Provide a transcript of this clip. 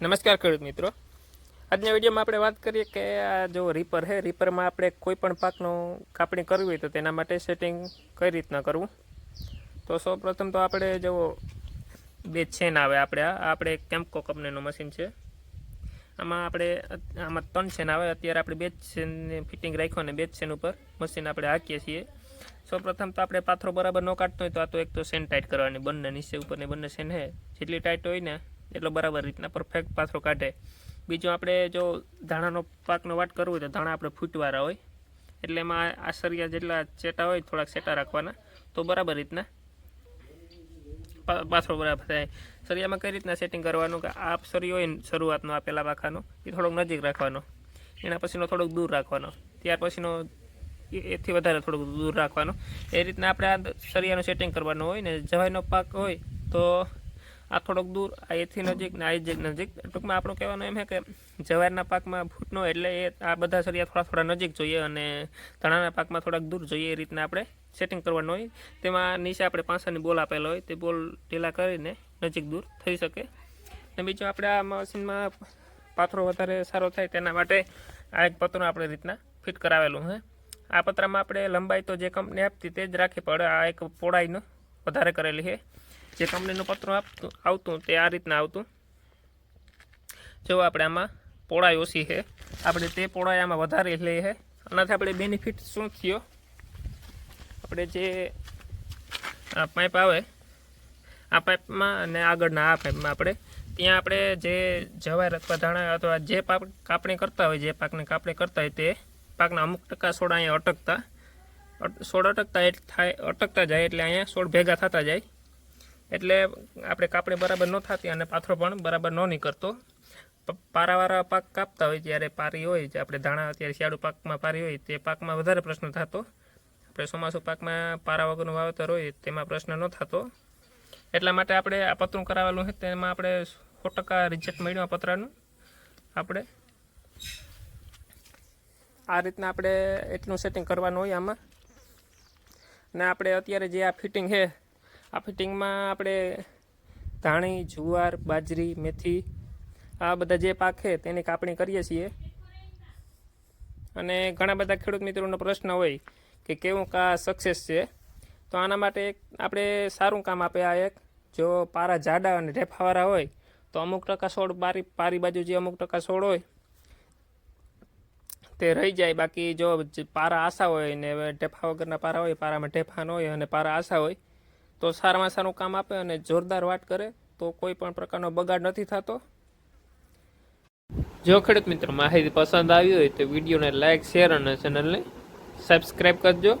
નમસ્કાર ખેડૂત મિત્રો. આજના વિડીયોમાં આપણે વાત કરીએ કે આ જો રીપર છે રીપરમાં આપણે કોઈ પણ પાકનું કાપણી કરવી હોય તો તેના માટે સેટિંગ કઈ રીતના કરવું? તો સૌપ્રથમ તો આપણે જો બે છેન આવે આપણે, આ આપણે કેમ્પકો કંપનીનું મશીન છે. આમાં આપણે આમાં ત્રણ છેન આવે, અત્યારે આપણે બે જ છેનની ફિટિંગ રાખ્યો અને બે છેન ઉપર મશીન આપણે હાકીએ છીએ. સૌપ્રથમ તો આપણે પાથરો બરાબર ન કાઢતો હોય તો આ તો એક તો સેન ટાઈટ કરવાની, બંને નીચે ઉપરની બંને સેન છે. જેટલી ટાઈટ હોય ને એટલો બરાબર રીતના પરફેક્ટ પાથરો કાઢે. બીજું આપણે જો ધાણાનો પાકનો વાટ કરવો હોય તો ધાણા આપણે ફૂટવાળા હોય. એટલે એમાં આશરિયા જેટલા ચેટા હોય થોડાક ચેટા રાખવાના. તો બરાબર રીતના પાથરો બરાબર થાય. સરિયામાં કઈ રીતના સેટિંગ કરવાનું કે આ સરિયો હોય શરૂઆતનો આ પહેલાં પાખાનો એ થોડોક નજીક રાખવાનો. એના પછીનો થોડોક દૂર રાખવાનો. ત્યાર પછીનો એથી વધારે થોડુંક દૂર રાખવાનું. એ રીતના આપણે આ સરિયાનું સેટિંગ કરવાનું હોય ને જવાઈનો પાક હોય તો આ થોડોક દૂર, આ એથી નજીક ને આ નજીક. ટૂંકમાં આપણું કહેવાનું એમ છે કે જવારના પાકમાં ફૂટનો એટલે એ આ બધા સરિયા થોડા થોડા નજીક જોઈએ અને તણાના પાકમાં થોડાક દૂર જોઈએ, એ રીતના આપણે સેટિંગ કરવાનું હોય. તેમાં નીચે આપણે પાંસાની બોલ આપેલો હોય, તે બોલ ઢીલા કરીને નજીક દૂર થઈ શકે. અને બીજું આપણે આ મશીનમાં પાથરો વધારે સારો થાય તેના માટે આ એક પતરું આપણે રીતના ફિટ કરાવેલું છે આ પતરામાં આપણે લંબાઈ તો જે કંપની આપતી તે જ રાખી પડે. આ એક પહોળાઈનું વધારે કરેલી છે જે કંપનીનું પત્ર આપતું, આવતું તે આ રીતના આવતું. જો આપણે આમાં પોળાઈ ઓછી છે આપણે તે પોળાઈ આમાં વધારે લઈએ છે આનાથી આપણે બેનિફિટ શું થયો? આપણે જે આ પાઇપ આવે, આ પાઇપમાં અને આગળના આ પાઇપમાં આપણે, ત્યાં આપણે જે જવાર અથવા ધાણા અથવા જે પાક કાપણી કરતા હોય, જે પાકને કાપણી કરતા હોય તે પાકના અમુક ટકા છોડ અહીંયા અટકતા. અટ- છોડ અટકતા થાય, અટકતા જાય એટલે અહીંયા છોડ ભેગા થતા જાય. એટલે આપણે કાપણી બરાબર ન થતી અને પાથરો પણ બરાબર ન નીકળતો. પારાવાળા પાક કાપતા હોય જ્યારે પારી હોય, જે આપણે ધાણા અત્યારે શિયાળુ પાકમાં પારી હોય, તે પાકમાં વધારે પ્રશ્ન થતો. આપણે ચોમાસું પાકમાં પારા વગરનું વાવેતર હોય, તેમાં પ્રશ્ન ન થતો. એટલા માટે આપણે આ પતરું કરાવેલું છે, તેમાં આપણે સો ટકા રિઝલ્ટ મળ્યું આ પતરાનું. આપણે આ રીતના આપણે એટલું સેટિંગ કરવાનું હોય આમાં. ને આપણે અત્યારે જે આ ફિટિંગ છે આ ફિટિંગમાં આપણે ધાણી, જુવાર, બાજરી, મેથી, આ બધા જે પાકે તેની કાપણી કરીએ છીએ. અને ઘણા બધા ખેડૂત મિત્રોનો પ્રશ્ન હોય કે કેવું કા સક્સેસ છે? તો આના માટે એક આપણે સારું કામ આપે આ એક. જો પારા જાડા અને ઢેફાવાળા હોય, તો અમુક ટકા છોડ બારી, પારી બાજુ જે અમુક ટકા છોડ હોય, તે રહી જાય. બાકી જો પારા આશા હોય ને ઢેફા વગરના પારા હોય, પારામાં ઢેફા ન હોય અને પારા આશા હોય તો સારામાં સારું કામ આપે અને જોરદાર વાટ કરે, તો કોઈ પણ પ્રકારનો બગાડ નથી થતો. જો ખેડૂત મિત્રો માહિતી પસંદ આવી હોય તો વિડીયોને લાઇક શેર અને ચેનલને સબસ્ક્રાઈબ કરજો.